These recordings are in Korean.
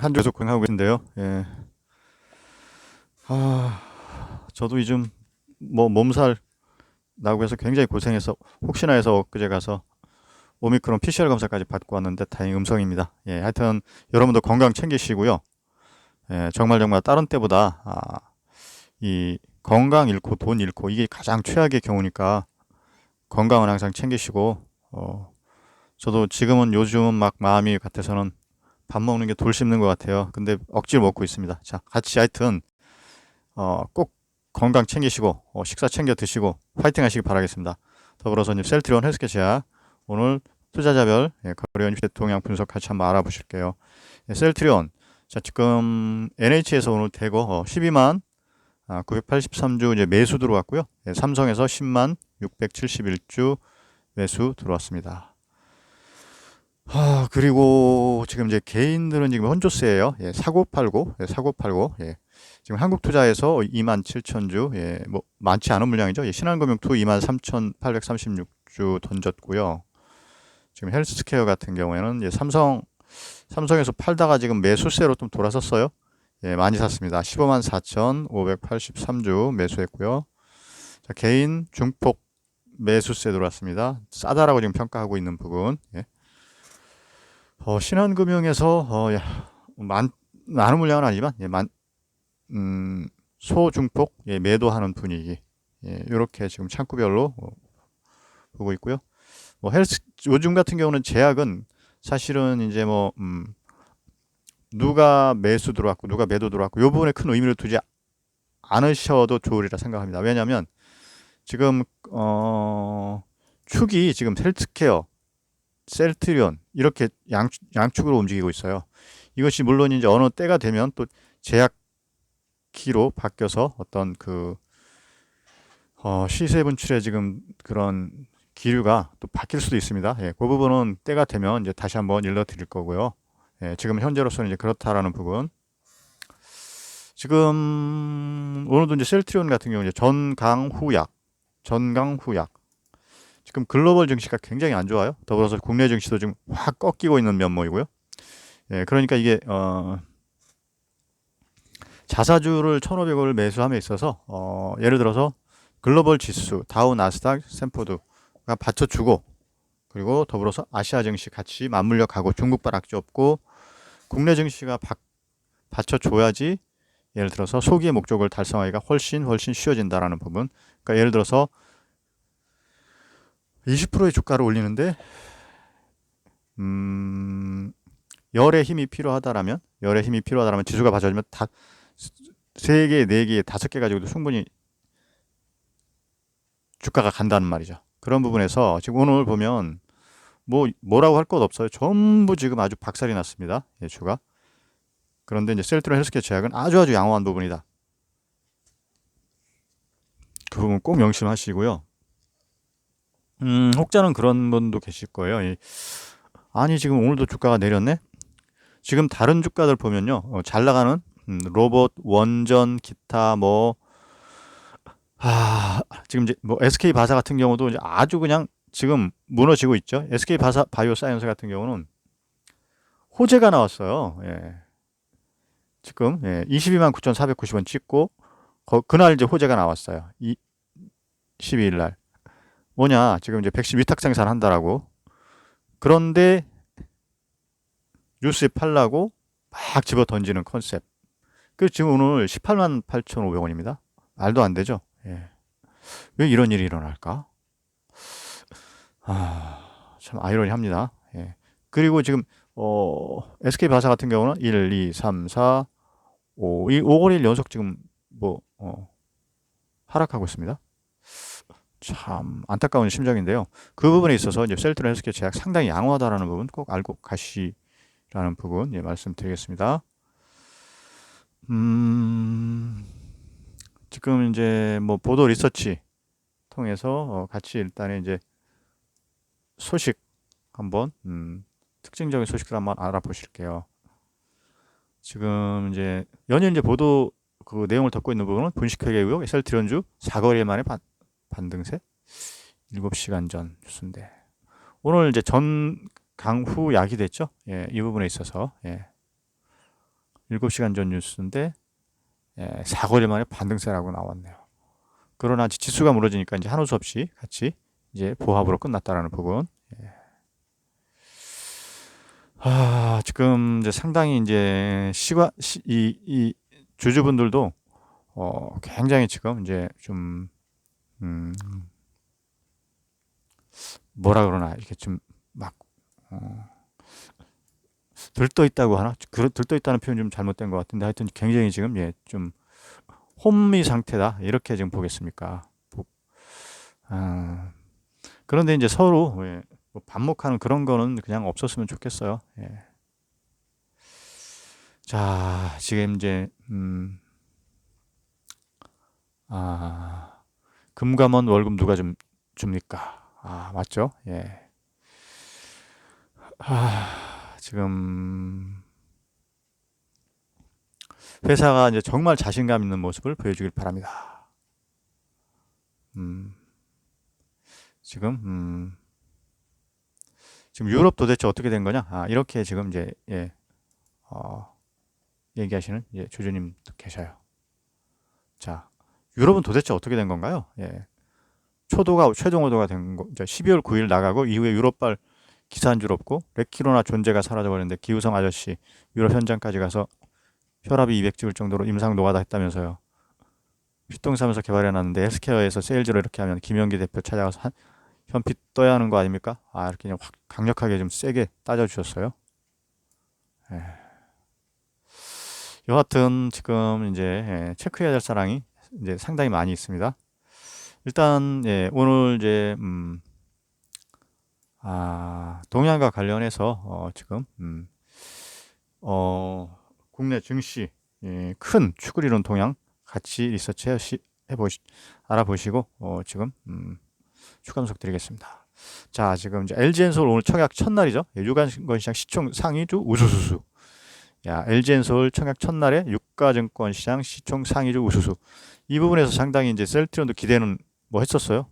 한 주 계속 고생하고 계신데요. 예. 아, 저도 요즘 뭐 몸살 나고 해서 굉장히 고생해서 혹시나 해서 엊그제 가서 오미크론 PCR 검사까지 받고 왔는데 다행히 음성입니다. 예, 하여튼 여러분도 건강 챙기시고요. 예, 정말 정말 다른 때보다 아, 이 건강 잃고 돈 잃고 이게 가장 최악의 경우니까 건강은 항상 챙기시고 어, 저도 지금은 요즘은 막 마음이 같아서는 밥 먹는 게 돌 씹는 것 같아요. 근데 억지로 먹고 있습니다. 자, 같이 하여튼 어, 꼭 건강 챙기시고 어, 식사 챙겨 드시고 파이팅 하시기 바라겠습니다. 더불어서 이제 셀트리온 헬스케어 제약 오늘 투자자별 예, 휴대 동향 분석 같이 한번 알아보실게요. 예, 셀트리온 자 지금 NH에서 오늘 대거 어, 12만 아, 983주 이제 매수 들어왔고요. 예, 삼성에서 10만 671주 매수 들어왔습니다. 아, 그리고 지금 이제 개인들은 지금 혼조세예요. 예, 사고 팔고, 예, 사고 팔고, 예. 지금 한국 투자에서 2만 7천 주, 예, 뭐 많지 않은 물량이죠. 예, 신한금융 투 2만 3,836주 던졌고요. 지금 헬스케어 같은 경우에는 예, 삼성 삼성에서 팔다가 지금 매수세로 좀 돌아섰어요. 예, 많이 샀습니다. 15만 4,583주 매수했고요. 자, 개인 중폭 매수세 들어왔습니다. 싸다라고 지금 평가하고 있는 부분. 예. 어, 신한금융에서 어, 야, 많, 많은 물량은 아니지만 예, 만, 음, 소중폭 예, 매도하는 분위기 예, 이렇게 지금 창구별로 어, 보고 있고요. 뭐 헬스 요즘 같은 경우는 제약은 사실은 이제 뭐 음, 누가 매수 들어왔고 누가 매도 들어왔고 이 부분에 큰 의미를 두지 않으셔도 좋으리라 생각합니다. 왜냐하면 지금 어, 축이 지금 헬스케어 셀트리온 이렇게 양, 양축으로 움직이고 있어요. 이것이 물론 이제 어느 때가 되면 또 제약키로 바뀌어서 어떤 그 어, 시세 분출의 지금 그런 기류가 또 바뀔 수도 있습니다. 예, 그 부분은 때가 되면 이제 다시 한번 일러 드릴 거고요. 예, 지금 현재로서는 이제 그렇다라는 부분. 지금 오늘도 이제 셀트리온 같은 경우 이제 전강후약, 전강후약 지금 글로벌 증시가 굉장히 안 좋아요. 더불어서 국내 증시도 지금 확 꺾이고 있는 면모이고요. 예, 그러니까 이게 어, 자사주를 1,500원을 매수함에 있어서 어, 예를 들어서 글로벌 지수 다우 나스닥 샘포드가 받쳐주고 그리고 더불어서 아시아 증시 같이 맞물려 가고 중국발 악재 없고 국내 증시가 바, 받쳐줘야지 예를 들어서 소기의 목적을 달성하기가 훨씬 훨씬 쉬워진다라는 부분. 그러니까 예를 들어서 20%의 주가를 올리는데 음, 열의 힘이 필요하다라면 열의 힘이 필요하다라면 지수가 받쳐주면 다 세 개, 네 개, 다섯 개 가지고도 충분히 주가가 간다는 말이죠. 그런 부분에서 지금 오늘 보면 뭐 뭐라고 할 것 없어요. 전부 지금 아주 박살이 났습니다. 예, 주가. 그런데 이제 셀트론 헬스케어 제약은 아주 아주 양호한 부분이다. 그 부분 꼭 명심하시고요. 음, 혹자는 그런 분도 계실 거예요. 이, 아니, 지금 오늘도 주가가 내렸네? 지금 다른 주가들 보면요. 어, 잘 나가는 음, 로봇, 원전, 기타, 뭐, 아, 지금 이제 뭐 SK 바사 같은 경우도 이제 아주 그냥 지금 무너지고 있죠. SK 바사 바이오 사이언스 같은 경우는 호재가 나왔어요. 예. 지금 예, 22만 9,490원 찍고 거, 그날 이제 호재가 나왔어요. 이 12일 날. 뭐냐? 지금 이제 백신 위탁 생산 한다라고. 그런데 뉴스에 팔라고 막 집어 던지는 컨셉. 그 지금 오늘 18만 8,500원입니다. 말도 안 되죠. 예. 왜 이런 일이 일어날까? 아, 참 아이러니합니다. 예. 그리고 지금 어, SK 바사 같은 경우는 1, 2, 3, 4, 5, 이 5거리일 연속 지금 뭐 어, 하락하고 있습니다. 참 안타까운 심정인데요. 그 부분에 있어서 이제 셀트론 헬스케어 제약 상당히 양호하다라는 부분 꼭 알고 가시라는 부분 예, 말씀드리겠습니다. 음, 지금 이제 뭐 보도 리서치 통해서 어, 같이 일단 이제 소식 한번 음, 특징적인 소식들 한번 알아보실게요. 지금 이제 연일 이제 보도 그 내용을 덮고 있는 부분은 분식회계 의혹 셀트리온주 사거리 만에 반, 반등세 7시간 전 뉴스인데 오늘 이제 전 강후 약이 됐죠. 예, 이 부분에 있어서 예. 7시간 전 뉴스인데 예, 사거리 만에 반등세라고 나왔네요. 그러나 지수가 무너지니까 이제 한우 수 없이 같이 이제 보합으로 끝났다라는 부분. 예. 아, 지금 이제 상당히 이제 시과 시, 이, 이 주주분들도 어, 굉장히 지금 이제 좀 뭐라 그러나 이렇게 좀막 어, 들떠 있다고 하나? 그 들떠 있다는 표현 좀 잘못된 것 같은데 하여튼 굉장히 지금 예, 좀 혼미 상태다 이렇게 지금 보겠습니까? 보- 아, 그런데 이제 서로 예, 뭐 반목하는 그런 거는 그냥 없었으면 좋겠어요. 예. 자, 지금 이제 음, 아, 금감원 월급 누가 좀 줍니까? 아, 맞죠? 예. 아, 지금 회사가 이제 정말 자신감 있는 모습을 보여주길 바랍니다. 음, 지금 음, 지금 유럽 도대체 어떻게 된 거냐? 아, 이렇게 지금 이제 예, 어, 얘기하시는 예, 주주님도 계셔요. 자, 유럽은 도대체 어떻게 된 건가요? 예, 초도가 최종 호도가 된 거, 이제 12월 9일 나가고 이후에 유럽발 기사 한 줄 없고 레키로나 존재가 사라져 버렸는데 기우성 아저씨 유럽 현장까지 가서 혈압이 200 찍을 정도로 임상 노가다 했다면서요. 휘똥사면서 개발해 놨는데 헬스케어에서 세일즈로 이렇게 하면 김영기 대표 찾아가서 한, 현피 떠야 하는 거 아닙니까? 아 이렇게 그냥 확 강력하게 좀 세게 따져 주셨어요. 예. 여하튼 지금 이제 예, 체크해야 될 사항이 이제 상당히 많이 있습니다. 일단 예, 오늘 이제 음, 아, 동양과 관련해서 어, 지금 음, 어, 국내 증시 예, 큰 이룬 동양 같이 리서치 해보시 알아보시고 어, 지금 음, 분석 드리겠습니다. 자, 지금 이제 LG엔솔 오늘 청약 첫날이죠. 예, 유가증권시장 시총 상위주 우수수수. 야, LG엔솔 청약 첫날에 유가증권시장 시총 상위주 우수수. 이 부분에서 상당히 이제 셀트리온도 기대는 뭐 했었어요.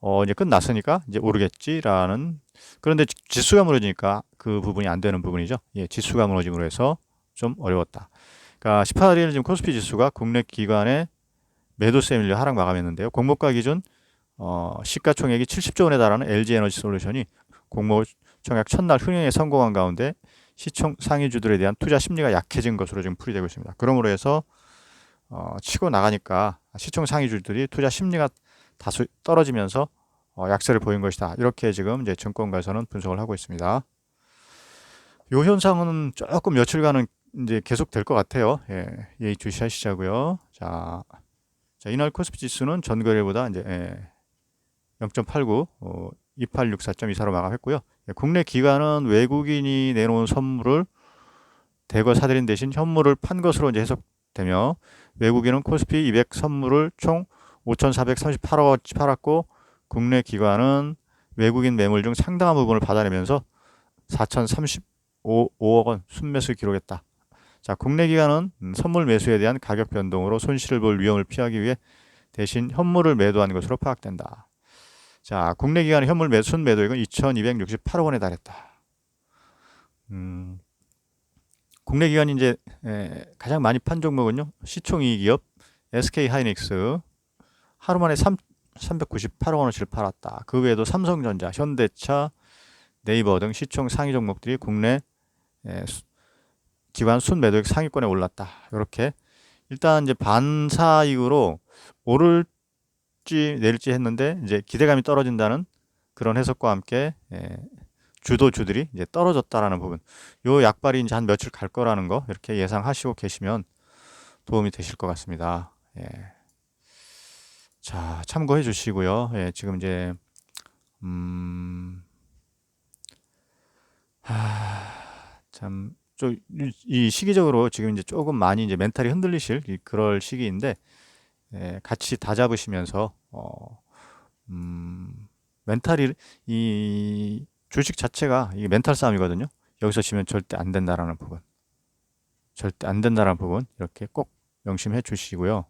어, 이제 끝났으니까 이제 오르겠지라는 그런데 지- 지수가 무너지니까 그 부분이 안 되는 부분이죠. 예, 지수가 무너짐으로 해서 좀 어려웠다. 그러니까 18일 지금 코스피 지수가 국내 기관의 매도세 밀려 하락 마감했는데요. 공모가 기준 어, 시가총액이 70조 원에 달하는 LG 에너지 솔루션이 공모 청약 첫날 흥행에 성공한 가운데 시총 상위주들에 대한 투자 심리가 약해진 것으로 지금 풀이되고 있습니다. 그러므로 해서 어, 치고 나가니까 시총 상위주들이 투자 심리가 다소 떨어지면서 어, 약세를 보인 것이다. 이렇게 지금 이제 증권가에서는 분석을 하고 있습니다. 이 현상은 조금 며칠간은 이제 계속 될 것 같아요. 예, 예의 주시하시자고요. 자, 자 이날 코스피 지수는 전거래보다 이제 예, 0.89, 어, 2864.24로 마감했고요. 예, 국내 기관은 외국인이 내놓은 선물을 대거 사들인 대신 현물을 판 것으로 이제 해석되며 외국인은 코스피 200 선물을 총 5,438억 원치 팔았고 국내 기관은 외국인 매물 중 상당한 부분을 받아내면서 4,035억 원 순매수 기록했다. 자, 국내 기관은 음, 선물 매수에 대한 가격 변동으로 손실을 볼 위험을 피하기 위해 대신 현물을 매도한 것으로 파악된다. 자, 국내 기관의 현물 매수 순 매도액은 2,268억 원에 달했다. 음, 국내 기관이 이제 에, 가장 많이 판 종목은요. 시총이익 기업 SK 하이닉스 하루 만에 3, 398억 원어치를 팔았다. 그 외에도 삼성전자, 현대차, 네이버 등 시총 상위 종목들이 국내 에, 수- 기관 순매도액 상위권에 올랐다. 이렇게 일단 이제 반사익으로 오를지 내릴지 했는데 이제 기대감이 떨어진다는 그런 해석과 함께 에, 주도주들이 이제 떨어졌다라는 부분. 요 약발이 이제 한 며칠 갈 거라는 거 이렇게 예상하시고 계시면 도움이 되실 것 같습니다. 예. 자, 참고해 주시고요. 예, 지금 이제 음, 하, 참, 좀, 이, 이 시기적으로 지금 이제 조금 많이 이제 멘탈이 흔들리실 이- 그럴 시기인데, 예, 같이 다 잡으시면서, 어, 음, 멘탈이, 이 주식 자체가 이게 멘탈 싸움이거든요. 여기서 지면 절대 안 된다라는 부분. 절대 안 된다라는 부분. 이렇게 꼭 명심해 주시고요.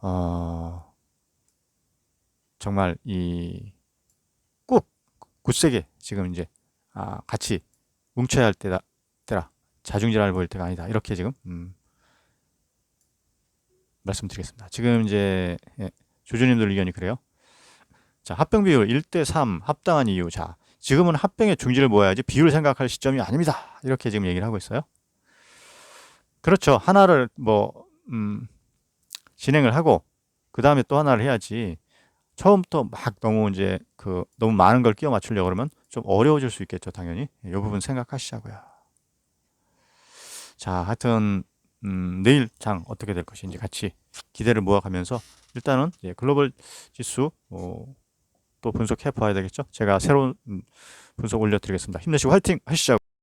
어, 정말 이, 꼭 굳세게 지금 이제 아, 같이 뭉쳐야 할 때다, 때라. 자중질환을 보일 때가 아니다. 이렇게 지금 음, 말씀드리겠습니다. 지금 이제 예, 조주님들 의견이 그래요. 자, 합병 비율 1대 3 합당한 이유. 자, 지금은 합병의 중지를 모아야지 비율을 생각할 시점이 아닙니다. 이렇게 지금 얘기를 하고 있어요. 그렇죠. 하나를 뭐 음, 진행을 하고 그 다음에 또 하나를 해야지. 처음부터 막 너무 이제 그 너무 많은 걸 끼워 맞추려고 그러면 좀 어려워질 수 있겠죠, 당연히. 이 부분 생각하시자고요. 자, 하여튼 음, 내일 장 어떻게 될 것인지 같이 기대를 모아가면서 일단은 이제 글로벌 지수 어, 또 분석해 봐야 되겠죠. 제가 새로운 음, 분석 올려드리겠습니다. 힘내시고 화이팅 하시죠.